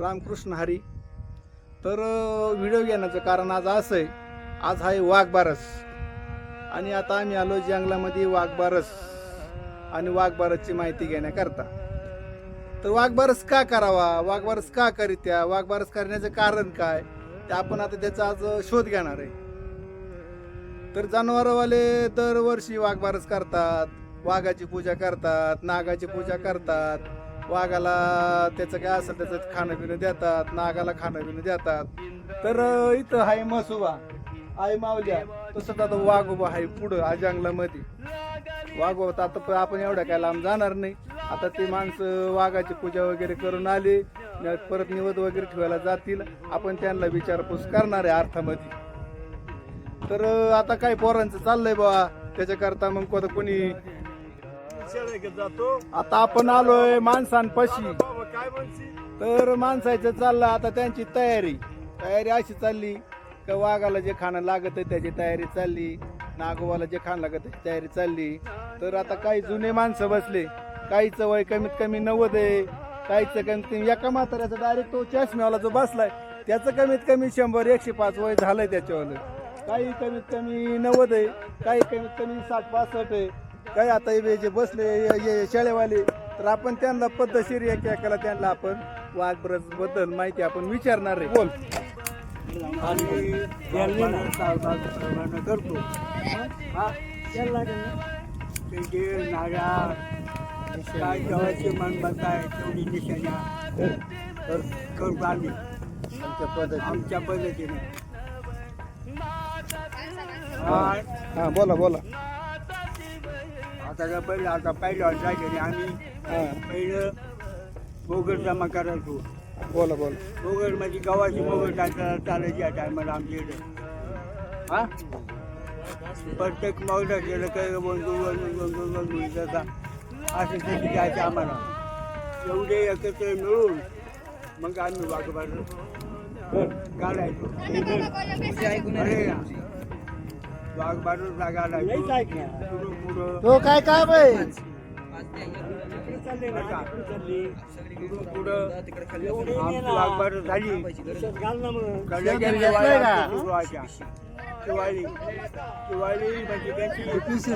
रामकृष्ण हरी. तर व्हिडिओ घेण्याचं कारण आज असं आहे आज आहे वाघबारस आणि आता आम्ही आलो जंगलामध्ये वाघबारस आणि वाघबारसची माहिती घेण्याकरता. तर वाघबारस का करावा? वाघबारस का करीत्या? वाघबारस करण्याचं कारण काय? ते आपण आता त्याचा आज शोध घेणार आहे. तर जनावरवाले दरवर्षी वाघबारस करतात वाघाची पूजा करतात नागाची पूजा करतात. वाघाला त्याचं काय असेल त्याचं खाणं पिणं देतात नागाला खाणं पिणं देतात. तर इथं आहे म्हसुबा आई मावल्या. तसंच आता वाघोबा आहे पुढं आ जंगलामध्ये. वाघोबा तर आता प- आपण एवढ्या काय लांब जाणार नाही. आता ते माणसं वाघाची पूजा वगैरे करून आले परत निवद वगैरे ठेवायला जातील. आपण त्यांना विचारपूस करणार आहे अर्थामध्ये. तर आता काय पोरांचं चाललंय बा त्याच्याकरता मग कोणी जातो. आता आपण आलोय माणसांपाशी. बाबा काय म्हणशील? तर माणसाचं चाललं आता त्यांची तयारी. तयारी अशी चालली का वाघाला जे खाणं लागत आहे त्याची तयारी चालली नागोबाला जे खाणं लागत त्याची तयारी चालली. तर आता काही जुने माणसं बसले काहीचं वय कमीत कमी नव्वद आहे काहीचं कमीत कमी एका म्हाताऱ्याचा डायरेक्ट तो चष्म्यावाला जो बसलाय त्याचं कमीत कमी शंभर एकशे पाच वय झालंय त्याच्यावालं. काही कमीत कमी नव्वद आहे काही कमीत कमी साठ पासष्ट आहे. काही आता हे जे बसले शाळेवाले तर आपण त्यांना पद्धतशीर एक एकाला त्यांना आपण वाघब्रजबद्दल माहिती आपण विचारणार आहे. बोल. आणि त्यांनी ना सावधान करतो हा त्यांना त्यांचे नागा काय गव्हाचे मन बनताय तेवढी निशाण्या कर करू आम्ही आमच्या पद्धती आमच्या पद्धतीने. हा, हा बोला बोला. आता पहिलं आता पहिलं जायचं आम्ही हा पहिलं बोगर जमा करायचो बोला बोला बोगर म्हणजे गव्हाची बोगर टाकायला चालायची या टायमाला आमच्या इकडे हा प्रत्येक मगडा केलं काय बंधू बंधू बंधू बंधू तसा असं तशी द्यायचं आम्हाला एवढे एकत्र मिळून मग आम्ही वाघबार काढायचो अरे वाघबार जागा पुढं तो काय काय बाई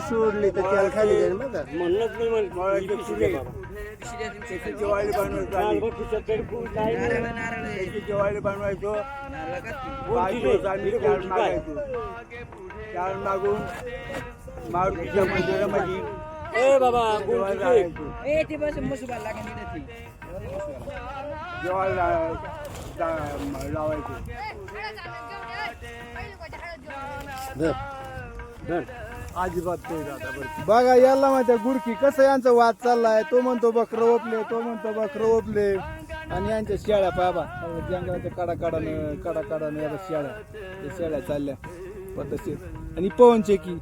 सोडली तर त्याला खाली म्हणतो फुले त्याची दिवाळी बनवायचो त्याची दिवाळी बनवायचो. पाच आम्ही चार मागायचो. चार मागून मारुतीच्या मंदिरामध्ये ए बाबा जेवायला जायचो. ए ते बस अजिबात नाही दादा बरं. बघा याला माहिती गुडकी कसं यांचा वाद चाललाय. तो म्हणतो बकरं ओपले. तो म्हणतो बकरं ओपले. आणि यांच्या शेळ्या पाबा जंगलाच्या कडा काढानं कडा काढानं या शेळ्या या शेळ्या चालल्या. पद्धतशीर. आणि पवन चेकी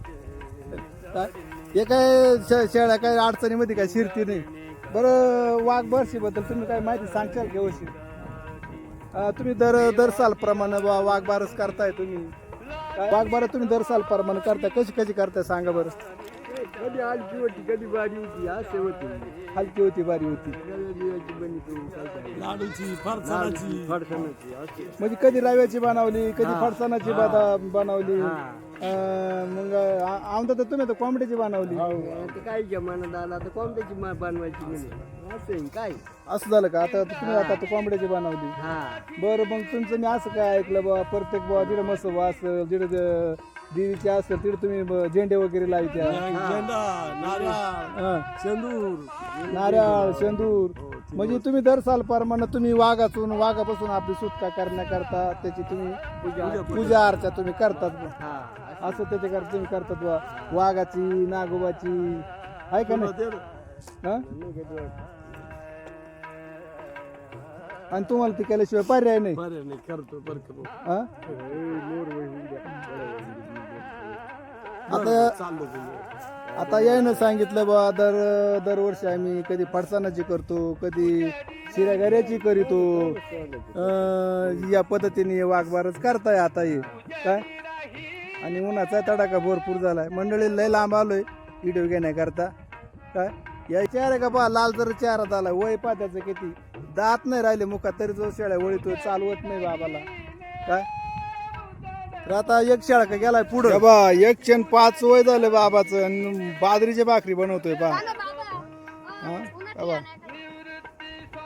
काय हे काय शे- शेळ्या काय अडचणीमध्ये काय शिरती नाही. बरं वाघबद्दल तुम्ही काय माहिती सांगशाल का वशी तुम्ही दर दर साल प्रमाणे वाघ बारस करताय तुम्ही. काय वाघ तुम्ही दर साल प्रमाणे करताय कशी कशी करताय सांगा बरं. कधी हलकी होती कधी बारी होती असे होती. हलकी होती बारी होती. लाडूची फरसाणाची. फडसणाची म्हणजे कधी रव्याची बनवली कधी. बदा- बनवली. अं, मग आमचं तर तुम्ही तर कोंबडीची बनवली. ते काय जमाना आला तर कोणत्याची मा- बनवायची म्हणे. असं आहे काय? असं झालं का? आता तुम्ही आता तर कोंबड्याची बनवली. हा. बरं मग तुमचं मी असं काय ऐकलं बा प्रत्येक बा जिडं मसोबा असेल जिडं ज- देवीचे असेल तिडं तुम्ही ब- झेंडे वगैरे लावत्या. झेंडा नारळ हा. शेंदूर. नारळ शेंदूर. म्हणजे तुम्ही दर साल प्रमाणे तुम्ही वाघातून वाघापासून आपली सुटका करण्याकरता त्याची तुम्ही पूजा अर्चा तुम्ही करतात बुवा. हा असं. त्याच्याकरता तुम्ही करतात बुवा. वाघाची नागोबाची आहे का नाही? हा? आणि तुम्हाला ती केल्याशिवाय पर्याय नाही. बरं नाही करतो बरं करू हा? आता चाललो तुम्ही. आता यायनं सांगितलं बा दर दरवर्षी आम्ही कधी फडसाणाची करतो कधी शिऱ्यागाऱ्याची करीतो. अं, या पद्धतीने वाघबारच करताय आता हे. काय? आणि उन्हाचा तडाखा भरपूर झालाय. मंडळी लय लांब आलोय व्हिडिओ घेण्याकरता. काय? या चेहरा का पहा लाल जर चेहरा झाला वय पहा त्याचं किती. दात नाही राहिले मुखात तरी जो शेळ्या वळीतो चालवत नाही बाबाला. काय? तर आता एक शेळा का गेलाय पुढे. बा एक क्षण पाच वय झालं बाबाचं आणि बाजरीची भाकरी बनवतोय बा. हा? बाबा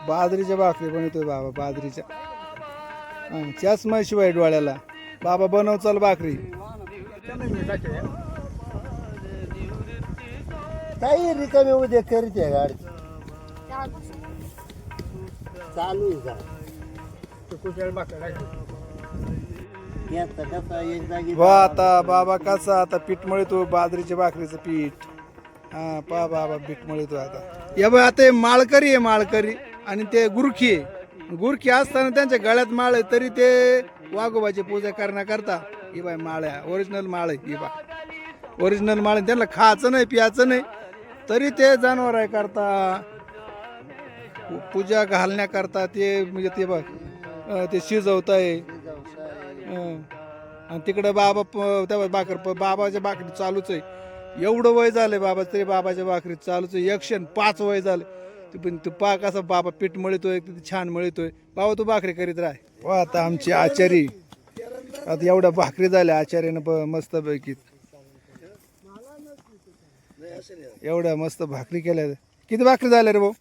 बाजरीच्या भाकरी बनवतोय बाबा बाजरीच्या. हा चष्मा शिवाय डोळ्याला. बाबा बनव चाल भाकरी. काही रिकामे उद्या करते गाडी. चालू आहे. जागी वा आता बाबा कसा आता पीठ मळतो बाजरीच्या भाकरीचं पीठ. हा पा बाबा पीठ मळतो आता. या बा आता हे माळकरी आहे माळकरी. आणि ते गुरखी आहे. गुरखी असताना त्यांच्या गळ्यात माळ आहे तरी ते वाघोबाची पूजा करण्याकरता ही बाय माळ आहे. ओरिजिनल माळ आहे ही बा ओरिजिनल माळ आहे. त्यांना खायचं नाही प्यायचं नाही तरी ते जनावर आहे करता. पूजा घालण्याकरता ते म्हणजे ते बघ ते शिजवत आहे. आणि तिकडं बाबा प- त्या बाकर प- बाबाच्या भाकरी चालूच आहे. एवढं वय झालंय बाबा तरी बाबाच्या भाकरी चालूच आहे. एकशे पाच वय झालं. ते पण तू पा कसा बाबा पीठ मळतोय किती छान मळतोय. बाबा तू भाकरी करीत राह. वा आता आमची आचारी. आता एवढ्या भाकरी झाल्या आचार्यानं ब- मस्त पैकी एवढ्या मस्त भाकरी केल्या. किती भाकरी झाल्या रे भाऊ?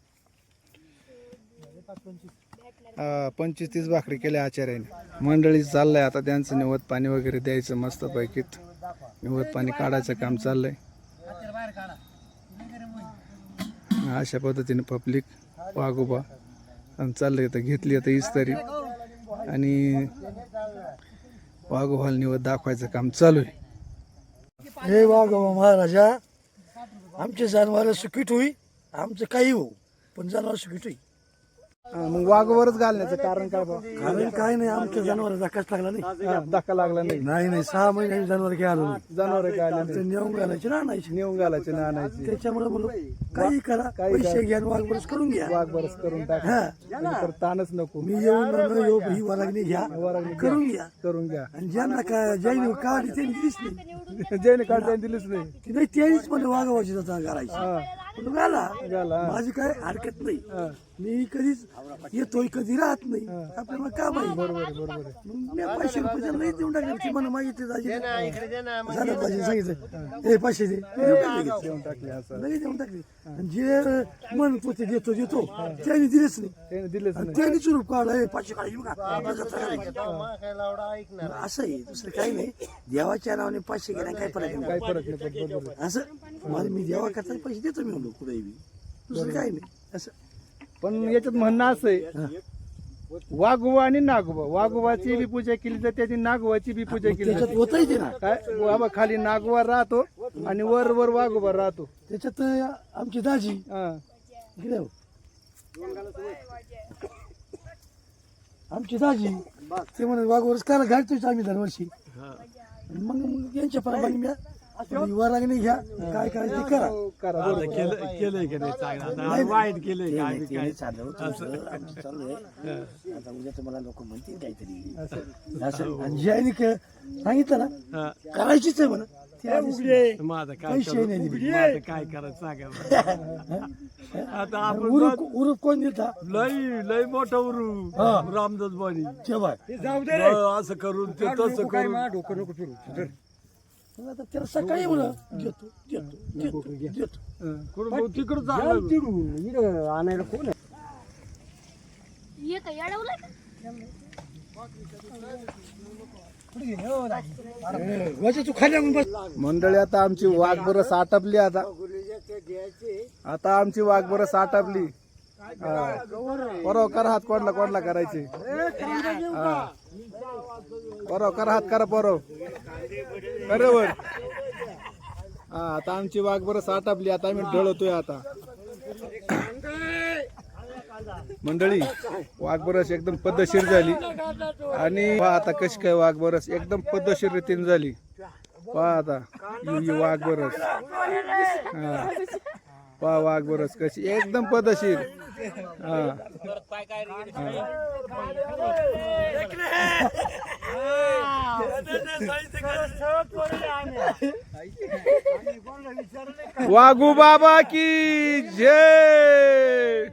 पंचवीस तीस भाकरी केल्या आचार्याने. मंडळी चाललंय आता त्यांचं निवत पाणी वगैरे द्यायचं मस्त पैकीत निवत पाणी काढायचं काम चाललंय. अशा पद्धतीने पब्लिक वाघोबा आणि चाललंय तर घेतली आता इस्तरी. आणि वाघोबाला निवत दाखवायचं काम चालू आहे हे वाघोबा महाराजा आमचे जनावर सुखीट होई आमचं काही होऊ पण जनावर सुखीत होई हा, मग वाघोवरच घालण्याचं कारण काय बा कारण काय नाही आमच्या जनावरांचा कष्ट लागला नाही. हा, धक्का लागला नाही. नाही नाही सहा महिने आम्ही जनावर काही आलो नाही. जनावर काय आले ते नेऊन घालायचे ना आणायचे. नेऊन घालायचे ना आणायचे. त्याच्यामुळे बोलू काही करा पैसे घ्या आणि वाघबरच करून घ्या. वाघ बरस करून टाक. म्हणजे ताणच नको. मी येऊन येऊ ही वरागणी घ्या. करून घ्या. करून घ्या. आणि ज्यांना काय ज्यांनी काढली त्यांनी दिलीच नाही. ज्याने काढता दिलीच नाही. नाही त्यांनीच मला वाघावाची जाता घालायची. पण घाला. घाला. माझी काय हरकत नाही. हा. मी कधीच येतोय कधी राहत नाही. आपल्याला काम आहे. बरोबर बरोबर मी पाचशे रुपये नाही देऊन टाकले ती मला मागितले झालं पाहिजे सांगितलं हे पाचशे दे. मी देऊन टाकले लगेच. देऊन टाकले जे मन पोते देतो देतो. त्यांनी दिलेच नाही. त्याने चुरूप काढला. हे पाचशे काढले बघा. काय असं आहे दुसरं काही नाही. देवाच्या नावाने पाचशे घेण्या काय फरक नाही. काही फरक. असं? मला मी देवा करता पैसे देतो मी म्हणलो कुठेही बी. दुसरं काही नाही. असं. पण याच्यात म्हणणं असं आहे. वाघोबा आणि नागोबा. वाघोबाची बी पूजा केली जाते त्याची नागोबाची बी पूजा केली त्याच्यात जाते. ना? काय? बाबा खाली नागोबा राहतो आणि वर वर वाघोबा राहतो. त्याच्यात आमची दाजी. हा. हो. आमची दाजी ते म्हणत वाघवरच करा घालतोच आम्ही दरवर्षी. मग मग यांच्या प्रमाणे वरागणी घ्या. काय करायचं ते करा. केलं केलंय का नाही चांगलं? आता वाईट केलंय काय आमचं चाललंय. आता उद्या तुम्हाला लोक म्हणतील काहीतरी. असं. आणि जे आहे क- सांगितलं ना हा. करायचीच आहे म्हणा. ते आधीच नाही. मग आता काय पैसे करू? नाही दिले. मग आता काय करायचं सांगा आता आपण उरूप उरूप कोण देता लय लय मोठा उरू रामदास बाणी. तेव्हा असं करून ते तसं करून. मग आता त्याला सकाळी म्हणा देतो देतो देतो देतो कुठं तिकडं चाललं. आणायला कोण ये काय अडवलंय का? वाचा तू खाली आणून बस. मंडळी आता आमची वाघ बरस आटपली आता. आता आमची वाघ बरस आटपली बरोबर करा हात कोणला कोणला करायचे? हा. बरोबर करा हात करा बरोबर बरोबर. हा आता आमची वाघ बरस आटपली आता आम्ही ढळतोय आता. मंडळी वाघबरस एकदम पद्धतशीर झाली. आणि आता कशी काय वाघबरस एकदम पद्धतशीर रीतीने झाली. पहा आता वाघ बरस. वाघबरस हा. पहा वाघबरस कशी एकदम पद्धतशीर. हा. वाघू बाबा की जय!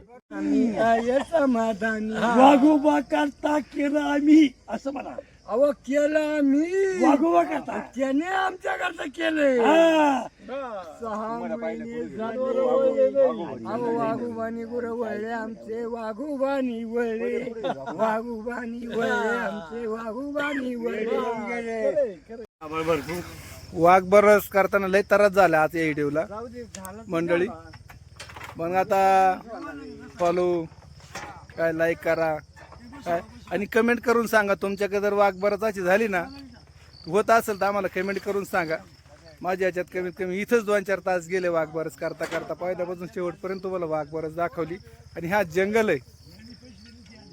समाधानी. वाघोबा करता केलं आम्ही असं म्हणा. अहो केलं आम्ही. वाघोबा करता त्याने आमच्याकरता केलंय. हा. सहा महिने झाले. अहो वाघुबानी गुर वळले आमचे वाघुबानी वळले. वाघुबानी वळले आमचे वाघुबानी वळले. वाघ बरस करताना लय त्रास झाला आज या व्हिडिओला. मंडळी. मग आता फॉलो काय लाईक करा. काय? आणि कमेंट करून सांगा तुमच्याकडे जर वाघ बरस अशी झाली ना होत असेल तर आम्हाला कमेंट करून सांगा. माझ्या याच्यात कमीत कमी इथंच दोन चार तास गेले वाघ बरस करता करता. पहिल्यापासून शेवटपर्यंत तुम्हाला वाघ बरस दाखवली. आणि हा जंगल आहे.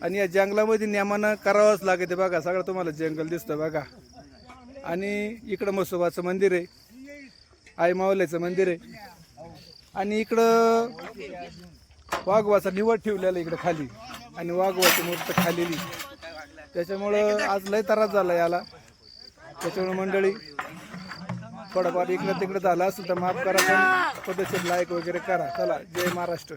आणि या जंगलामध्ये नियमानं करावंच लागते बघा सगळं तुम्हाला जंगल दिसतं बघा. आणि इकडं मसोबाचं मंदिर आहे. आई मावल्याचं मंदिर आहे. आणि इकडं वाघवाचा निवड ठेवलेला इकडं खाली. आणि वाघवाची मूर्त खालेली. त्याच्यामुळं आज लय त्रास झाला याला. त्याच्यामुळे मंडळी थोडंफार इकडं तिकडं झालं असेल तर माफ करा पण पद्धतशीर लाईक वगैरे करा. चला जय महाराष्ट्र.